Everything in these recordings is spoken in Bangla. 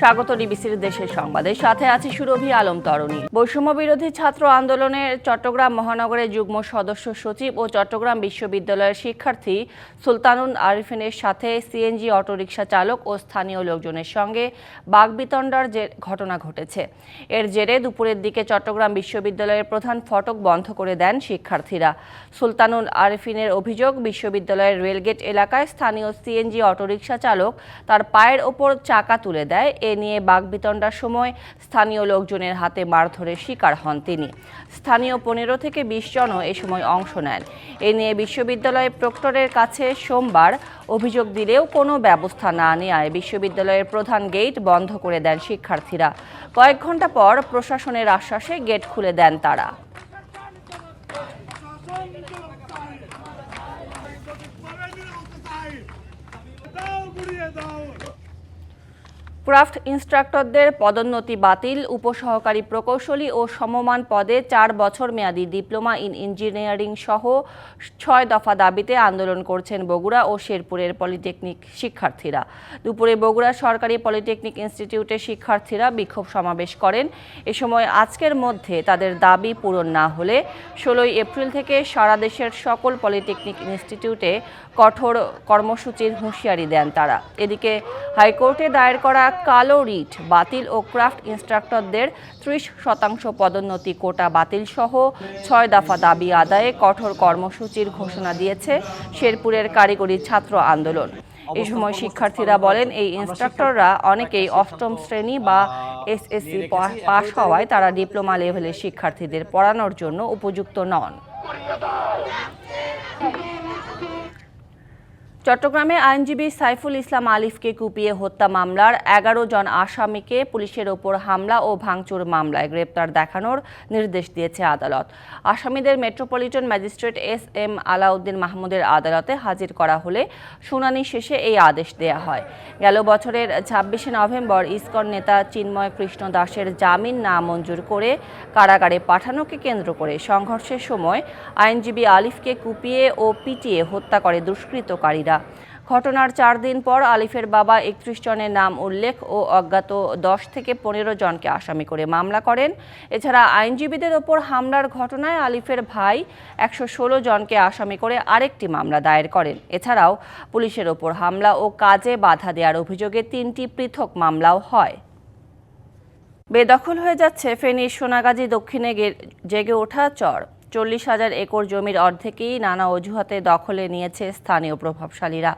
স্বাগত ডিবিসির দেশের সংবাদে। সাথে আছি সুরভি আলম তরণী। বৈষম্য বিরোধী ছাত্র আন্দোলনের চট্টগ্রাম মহানগরের যুগ্ম সদস্য সচিব ও চট্টগ্রাম বিশ্ববিদ্যালয়ের শিক্ষার্থী সুলতানুন আরিফিনের সাথে সিএনজি অটোরিকশা চালক ও স্থানীয় লোকজনের সঙ্গে বাগবিতণ্ডার যে ঘটনা ঘটেছে। এর জেরে দুপুরের দিকে চট্টগ্রাম বিশ্ববিদ্যালয়ের প্রধান ফটক বন্ধ করে দেন শিক্ষার্থীরা। সুলতানুল আরিফিনের অভিযোগ, বিশ্ববিদ্যালয়ের রেলগেট এলাকায় স্থানীয় সিএনজি অটোরিকশা চালক তার পায়ের ওপর চাকা তুলে দেয় এ নিয়ে বাগবিতণ্ডার সময় স্থানীয় লোকজনের হাতে মারধরের শিকার হন তিনি। স্থানীয় পনেরো থেকে বিশ জনও এ সময় অংশ নেন। এ নিয়ে বিশ্ববিদ্যালয় প্রক্টরের কাছে সোমবার অভিযোগ দিলেও কোনো ব্যবস্থা না নেওয়ায় বিশ্ববিদ্যালয়ের প্রধান গেট বন্ধ করে দেন শিক্ষার্থীরা। কয়েক ঘণ্টা পর প্রশাসনের আশ্বাসে গেট খুলে দেন তারা। দাও। ক্রাফট ইনস্ট্রাক্টরদের পদোন্নতি বাতিল, উপসহকারী প্রকৌশলী ও সমমান পদে চার বছর মেয়াদী ডিপ্লোমা ইন ইঞ্জিনিয়ারিং সহ ছয় দফা দাবিতে আন্দোলন করছেন বগুড়া ও শেরপুরের পলিটেকনিক শিক্ষার্থীরা। দুপুরে বগুড়া সরকারি পলিটেকনিক ইনস্টিটিউটের শিক্ষার্থীরা বিক্ষোভ সমাবেশ করেন। এ সময় আজকের মধ্যে তাদের দাবি পূরণ না হলে ষোলোই এপ্রিল থেকে সারা দেশের সকল পলিটেকনিক ইনস্টিটিউটে কঠোর কর্মসূচির হুঁশিয়ারি দেন তারা। এদিকে হাইকোর্টে দায়ের করা কালো রিট বাতিল ও ক্রাফট ইনস্ট্রাক্টরদের ত্রিশ শতাংশ পদোন্নতি কোটা বাতিল সহ ছয় দফা দাবি আদায়ে কঠোর কর্মসূচির ঘোষণা দিয়েছে শেরপুরের কারিগরি ছাত্র আন্দোলন। এ সময় শিক্ষার্থীরা বলেন এই ইনস্ট্রাক্টররা অনেকেই অষ্টম শ্রেণি বা এসএসসি পাশ হওয়ায় তারা ডিপ্লোমা লেভেলের শিক্ষার্থীদের পড়ানোর জন্য উপযুক্ত নন। চট্টগ্রামে আইনজীবী সাইফুল ইসলাম আলিফকে কুপিয়ে হত্যা মামলার এগারো জন আসামিকে পুলিশের ওপর হামলা ও ভাঙচুর মামলায় গ্রেপ্তার দেখানোর নির্দেশ দিয়েছে আদালত। আসামিদের metropolitan magistrate S M Alauddin মাহমুদের আদালতে হাজির করা হলে শুনানি শেষে এই আদেশ দেয়া হয়। গেল বছরের ছাব্বিশে নভেম্বর ইসকন নেতা চিন্ময় কৃষ্ণ দাসের জামিন না মঞ্জুর করে কারাগারে পাঠানোকে কেন্দ্র করে সংঘর্ষের সময় আইনজীবী আলিফকে কুপিয়ে ও পিটিয়ে হত্যা করে দুষ্কৃতকারীরা। ঘটনার চার দিন পর আলিফের বাবা একত্রিশ জনের নাম উল্লেখ ও অজ্ঞাত দশ থেকে পনেরো জনকে আসামি করে মামলা করেন। এছাড়া আইনজীবীদের ওপর হামলার ঘটনায় আলিফের ভাই একশো ষোলো জনকে আসামি করে আরেকটি মামলা দায়ের করেন। এছাড়াও পুলিশের ওপর হামলা ও কাজে বাধা দেওয়ার অভিযোগে তিনটি পৃথক মামলাও হয়। বেদখল হয়ে যাচ্ছে ফেনীর সোনাগাজী দক্ষিণে জেগে ওঠা চর। চল্লিশ হাজার একর জমির অর্ধেকই নানা অজুহাতে দখলে নিয়েছে স্থানীয় প্রভাবশালীরা।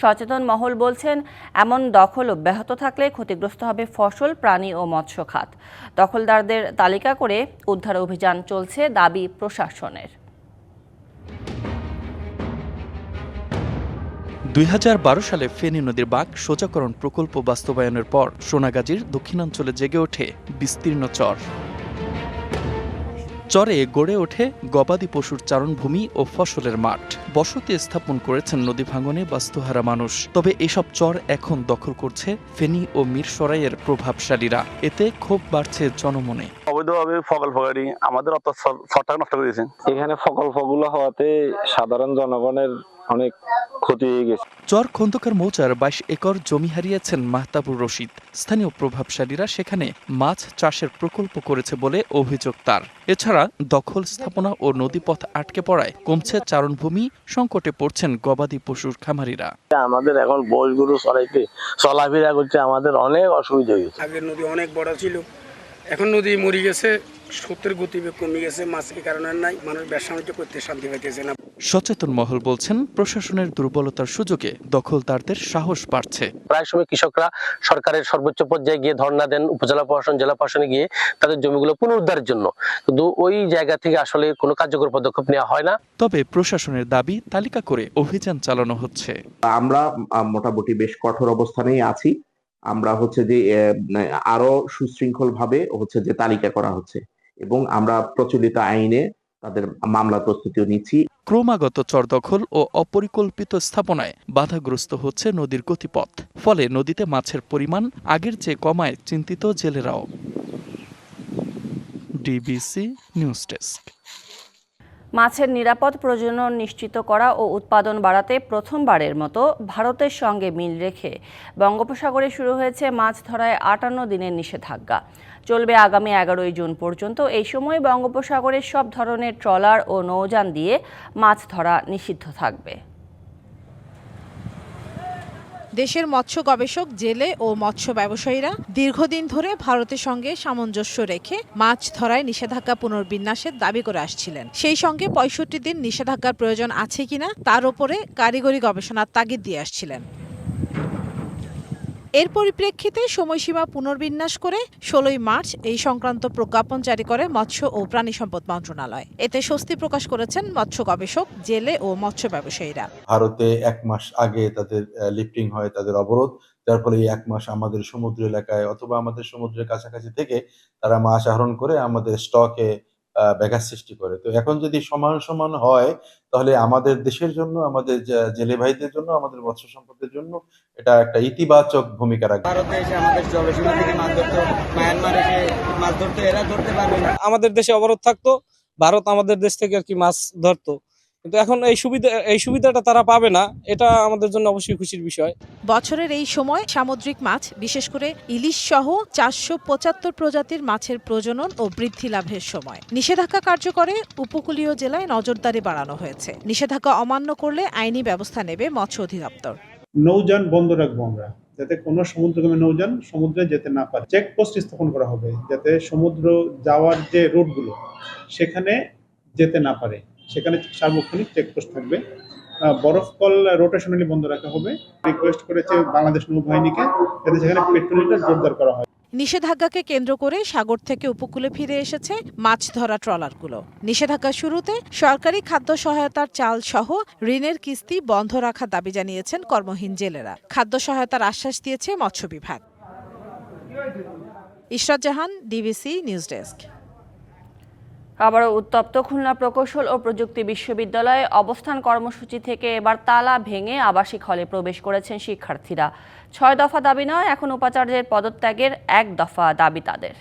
সচেতন মহল বলছেন, এমন দখল অব্যাহত থাকলে ক্ষতিগ্রস্ত হবে ফসল, প্রাণী ও মৎস্য খাত। দখলদারদের তালিকা করে উদ্ধার অভিযান চলছে দাবি প্রশাসনের। দুই হাজার বারো সালে ফেনী নদীর বাঁক সোজাকরণ প্রকল্প বাস্তবায়নের পর সোনাগাজীর দক্ষিণাঞ্চলে জেগে ওঠে বিস্তীর্ণ চর। চরে গড়ে ওঠে গবাদি পশুর চারণভূমি ও ফসলের মাঠ। বসতি স্থাপন করেছেন নদী ভাঙনে বাস্তুহারা মানুষ। তবে এসব চর এখন দখল করছে ফেনী ও মিরসরাইয়ের প্রভাবশালীরা। এতে ক্ষোভ বাড়ছে জনমনে। অবৈধভাবে ফকল ফকারি আমাদের অত ছটা নষ্ট করে দিয়েছেন এখানে ফগুলো হওয়াতে সাধারণ জনগণের অনেক ক্ষতি হয়ে গেছে। চর খন্দকার মৌচার বাইশ একর জমি হারিয়েছেন মাহতাবুর রশিদ। স্থানীয় প্রভাবশালীরা সেখানে মাছ চাষের প্রকল্প করেছে বলে অভিযোগ তার। এছাড়া দখল স্থাপনা ও নদীপথ আটকে পড়ায় কমছে চারণভূমি সংকটে পড়ছেন গবাদি পশুর খামারিরা। আমাদের এখন বয়স গরু চলাইতে চলাফেরা করতে আমাদের অনেক অসুবিধা হয়েছে। আগে নদী অনেক বড় ছিল। এখন নদী মরে গেছে সত্যের গতিবেগ কমে গেছে মাছের কারণে নাই। মানুষ ব্যবসা করতে শান্তি পাইতেছে না। সচেতন মহল বলছেন প্রশাসনের দুর্বলতার সুযোগে দখলদারদের সাহস বাড়ছে। প্রায় সময় কৃষকরা সরকারের সর্বোচ্চ পর্যায়ে গিয়ে ধর্ণা দেন উপজেলা প্রশাসন জেলা প্রশাসনে গিয়ে তাদের জমিগুলো পুনরুদ্ধারের জন্য। কিন্তু ওই জায়গা থেকে আসলে কোনো কার্যকর পদক্ষেপ নেওয়া হয় না। তবে প্রশাসনের দাবি তালিকা করে অভিযান চালানো হচ্ছে। আমরা মোটামুটি বেশ কঠোর অবস্থানেই আছি। আমরা হচ্ছে যে আরও সুশৃঙ্খল ভাবে হচ্ছে যে তালিকা করা হচ্ছে। এবং আমরা প্রচলিত আইনে তাদের মামলা প্রস্তুতিও নিচ্ছি। ক্রমাগত চরদখল ও অপরিকল্পিত স্থাপনায় বাধাগ্রস্ত হচ্ছে নদীর গতিপথ, ফলে নদীতে মাছের পরিমাণ আগের চেয়ে কমায় চিন্তিত জেলেরাও। DBC news desk. মাছের নিরাপদ প্রজনন নিশ্চিত করা ও উৎপাদন বাড়াতে প্রথমবারের মতো ভারতের সঙ্গে মিল রেখে বঙ্গোপসাগরে শুরু হয়েছে মাছ ধরায় আটান্ন দিনের নিষেধাজ্ঞা। চলবে আগামী এগারোই জুন পর্যন্ত এই সময় বঙ্গোপসাগরের সব ধরনের ট্রলার ও নৌযান দিয়ে মাছ ধরা নিষিদ্ধ থাকবে। দেশের মৎস্য গবেষক, জেলে ও মৎস্য ব্যবসায়ীরা দীর্ঘদিন ধরে ভারতের সঙ্গে সামঞ্জস্য রেখে মাছ ধরায় নিষেধাজ্ঞা পুনর্বিন্যাসের দাবি করে আসছিলেন। সেই সঙ্গে পঁয়ষট্টি দিন নিষেধাজ্ঞার প্রয়োজন আছে কিনা তার উপরে কারিগরি গবেষণার তাগিদ দিয়ে আসছিলেন। এর পরিপ্রেক্ষিতে সময়সীমা পুনর্বিন্যাস করে ষোলোই মার্চ এই সংক্রান্ত প্রজ্ঞাপন জারি করে মৎস্য ও প্রাণী সম্পদ মন্ত্রণালয়। এতে স্বস্তি প্রকাশ করেছেন মৎস্য গবেষক, জেলে ও মৎস্য ব্যবসায়ীরা। ভারতে এক মাস আগে তাদের লিফটিং হয় তাদের অবরোধ। যার ফলে এক মাস আমাদের সমুদ্র এলাকায় অথবা আমাদের সমুদ্রের কাছাকাছি থেকে তারা মাছ আহরণ করে আমাদের স্টকে ব্যাঘাত সৃষ্টি করে। তো এখন যদি সমান সমান হয়, তাহলে আমাদের দেশের জন্য, আমাদের জেলে ভাইদের জন্য, আমাদের মৎস্য সম্পদের জন্য এটা একটা ইতিবাচক ভূমিকা রাখবে। ভারতে এসে আমাদের জলসীমা থেকে মাছ ধরতো মায়ানমার এসে মাছ ধরতো এরা ধরতে পারবে না। আমাদের দেশে অবরোধ থাকতো ভারত আমাদের দেশ থেকে আর কি মাছ ধরতো। কিন্তু এখন এই সুবিধা এই সুবিধাটা তারা পাবে না এটা আমাদের জন্য অবশ্যই খুশির বিষয়। বছরের এই সময় সামুদ্রিক মাছ বিশেষ করে ইলিশ সহ চারশো পঁচাত্তর প্রজাতির মাছের প্রজনন ও বৃদ্ধি লাভের সময়। নিষেধাজ্ঞা কার্যকরে উপকূলীয় জেলায় নজরদারি বাড়ানো হয়েছে। নিষেধাজ্ঞা অমান্য করলে আইনি ব্যবস্থা নেবে মৎস্য অধিদপ্তর। নৌযান বন্ধ রাখব আমরা। যাতে কোনো সমুদ্রগামী নৌযান সমুদ্রে যেতে না পারে। চেকপোস্ট স্থাপন করা হবে, যাতে সমুদ্র যাওয়ার যে রুটগুলো, সেখানে যেতে না পারে। সেখানে সার্বক্ষণিক চেকপোস্ট থাকবে। বরফ কল রোটেশনালি বন্ধ রাখা হবে। রিকোয়েস্ট করেছে বাংলাদেশ নৌবাহিনীকে, যাতে সেখানে পেট্রোলিংটা জোরদার করা হয়। নিষেধাজ্ঞাকে কেন্দ্র করে সাগর থেকে উপকূলে ফিরে এসেছে মাছ ধরা ট্রলারগুলো। নিষেধাজ্ঞা শুরুতে সরকারি খাদ্য সহায়তার চাল সহ ঋণের কিস্তি বন্ধ রাখার দাবি জানিয়েছেন কর্মহীন জেলেরা। খাদ্য সহায়তার আশ্বাস দিয়েছে মৎস্য বিভাগ। Ishrat Jahan, DBC news desk. আবারও উত্তপ্ত খুলনা প্রকৌশল ও প্রযুক্তি বিশ্ববিদ্যালয়ে অবস্থান কর্মসূচি থেকে এবার তালা ভেঙে আবাসিক হলে প্রবেশ করেছেন শিক্ষার্থীরা। ছয় দফা দাবি নয়, এখন উপাচার্যের পদত্যাগের এক দফা দাবি তাদের।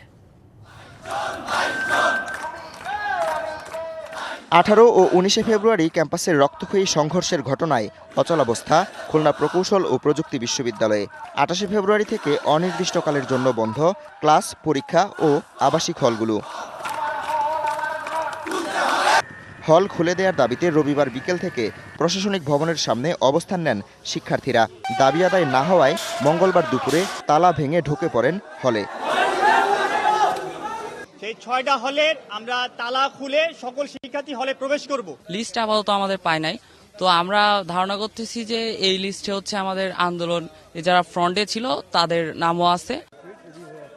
আঠারো ও উনিশে ফেব্রুয়ারি ক্যাম্পাসের রক্তক্ষয়ী সংঘর্ষের ঘটনায় অচলাবস্থা খুলনা প্রকৌশল ও প্রযুক্তি বিশ্ববিদ্যালয়ে। আঠাশে ফেব্রুয়ারি থেকে অনির্দিষ্টকালের জন্য বন্ধ ক্লাস, পরীক্ষা ও আবাসিক হলগুলো। হল খুলে দেওয়ার দাবিতে রবিবার বিকেল থেকে প্রশাসনিক ভবনের সামনে অবস্থান নেন শিক্ষার্থীরা। দাবি আদায় না হওয়ায় মঙ্গলবার দুপুরে তালা ভেঙে ঢুকে পড়েন হলে। সেই ছয়টা হলের আমরা তালা খুলে সকল শিক্ষার্থী হলে প্রবেশ করব। লিস্ট আপাতত আমাদের পায় নাই। তো আমরা ধারণা করতেছি যে এই লিস্টে হচ্ছে আমাদের আন্দোলন যারা ফ্রন্টে ছিল তাদের নামও আছে।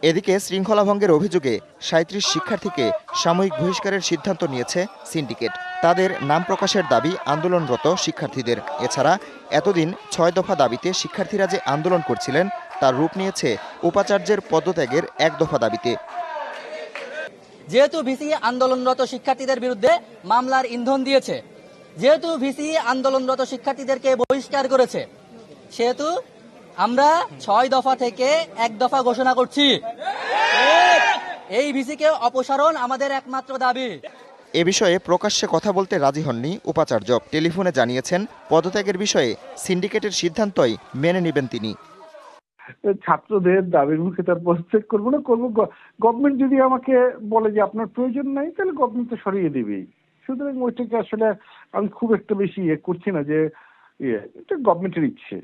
এদিকে শৃঙ্খলা ভঙ্গের অভিযোগে সাঁত্রিশ শিক্ষার্থীকে সাময়িক বহিষ্কারের সিদ্ধান্ত নিয়েছে সিন্ডিকেট। তাদের নাম প্রকাশের দাবি আন্দোলনরত শিক্ষার্থীদের। এছাড়া এতদিন ছয় দফা দাবিতে শিক্ষার্থীরা যে আন্দোলন করছিলেন, তার রূপ নিয়েছে উপাচার্যের পদত্যাগের এক দফা দাবিতে। যেহেতু ভিসি আন্দোলনরত শিক্ষার্থীদের বিরুদ্ধে মামলার ইন্ধন দিয়েছে, যেহেতু ভিসি আন্দোলনরত শিক্ষার্থীদেরকে বহিষ্কার করেছে, সেহেতু আমরা ছয় দফা থেকে এক দফা ঘোষণা করছি। এই ভিসিকে অপসারণ আমাদের একমাত্র দাবি। এ বিষয়ে প্রকাশ্যে কথা বলতে রাজি হননি উপাচার্য। টেলিফোনে জানিয়েছেন পদত্যাগের বিষয়ে সিন্ডিকেটের সিদ্ধান্তই মেনে নেবেন তিনি। ছাত্রদের দাবির মুখে তার পদত্যাগ করব না করব গভর্নমেন্ট যদি আমাকে বলে যে আপনার প্রয়োজন নাই তাহলে গভর্নমেন্ট তো সরিয়ে দিবেই সুতরাং ওইটাকে আসলে আমি খুব একটা বেশি ইয়ে করছি না যে ইয়ে এটা গভর্নমেন্টের ইচ্ছে।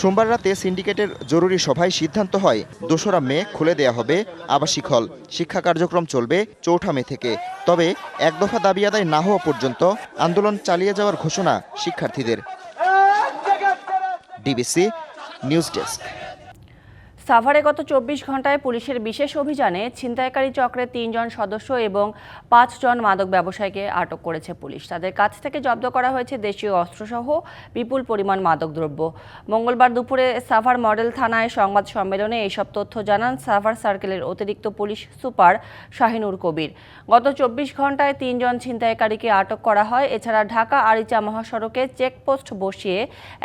সোমবার রাতে সিন্ডিকেটের জরুরি সভায় সিদ্ধান্ত হয়, দোসরা মে খুলে দেয়া হবে আবাসিক হল। শিক্ষা কার্যক্রম চলবে চৌঠা মে থেকে। তবে এক দফা দাবি আদায় না হওয়া পর্যন্ত আন্দোলন চালিয়ে যাওয়ার ঘোষণা শিক্ষার্থীদের। DBC news desk. সাভারে গত চব্বিশ ঘন্টায় পুলিশের বিশেষ অভিযানে ছিনতাইকারী চক্রের তিনজন সদস্য এবং পাঁচজন মাদক ব্যবসায়ীকে আটক করেছে পুলিশ। তাদের কাছ থেকে জব্দ করা হয়েছে দেশীয় অস্ত্রসহ বিপুল পরিমাণ মাদকদ্রব্য মঙ্গলবার দুপুরে সাভার মডেল থানায় সংবাদ সম্মেলনে এইসব তথ্য জানান সাভার সার্কেলের অতিরিক্ত পুলিশ সুপার শাহিনুর কবির। গত চব্বিশ ঘন্টায় তিনজন ছিনতাইকারীকে আটক করা হয়। এছাড়া ঢাকা আরিচা মহাসড়কে চেকপোস্ট বসিয়ে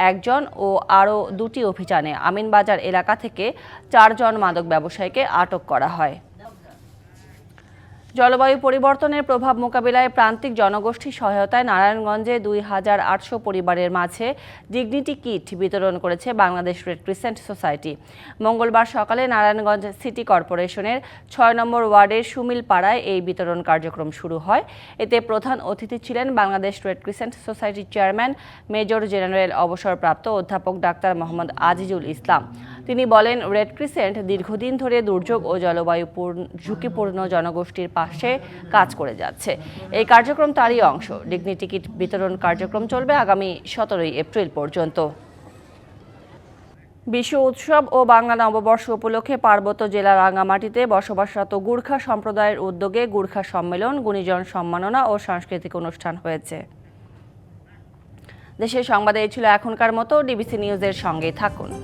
একজন ও আরও দুটি অভিযানে আমিনবাজার এলাকা থেকে চারজন মাদক ব্যবসায়ীকে আটক করা হয়। জলবায়ু পরিবর্তনের প্রভাব মোকাবিলায় প্রান্তিক জনগোষ্ঠী সহায়তায় নারায়ণগঞ্জে দুই হাজার আটশো পরিবারের মাঝে ডিগনিটি কিট বিতরণ করেছে বাংলাদেশ রেড ক্রিসেন্ট সোসাইটি। মঙ্গলবার সকালে নারায়ণগঞ্জ সিটি কর্পোরেশনের ছয় নম্বর ওয়ার্ডের সুমিল পাড়ায় এই বিতরণ কার্যক্রম শুরু হয়। এতে প্রধান অতিথি ছিলেন বাংলাদেশ রেড ক্রিসেন্ট সোসাইটির চেয়ারম্যান, মেজর জেনারেল অবসরপ্রাপ্ত অধ্যাপক ডাক্তার মোহাম্মদ আজিজুল ইসলাম। তিনি বলেন, রেড ক্রিসেন্ট দীর্ঘদিন ধরে দুর্যোগ ও জলবায়ু পূর্ণ- ঝুঁকিপূর্ণ জনগোষ্ঠীর পাশে কাজ করে যাচ্ছে। এই কার্যক্রম তারই অংশ। ডিগনি টিকিট বিতরণ কার্যক্রম চলবে আগামী সতেরোই এপ্রিল পর্যন্ত। বিশ্ব উৎসব ও বাংলা নববর্ষ উপলক্ষে পার্বত্য জেলার রাঙামাটিতে বসবাসরত গুর্খা সম্প্রদায়ের উদ্যোগে গুর্খা সম্মেলন, গুণীজন সম্মাননা ও সাংস্কৃতিক অনুষ্ঠান হয়েছে। দেশের সংবাদে ছিল এখনকার মতো। ডিবিসি নিউজের সঙ্গেই থাকুন।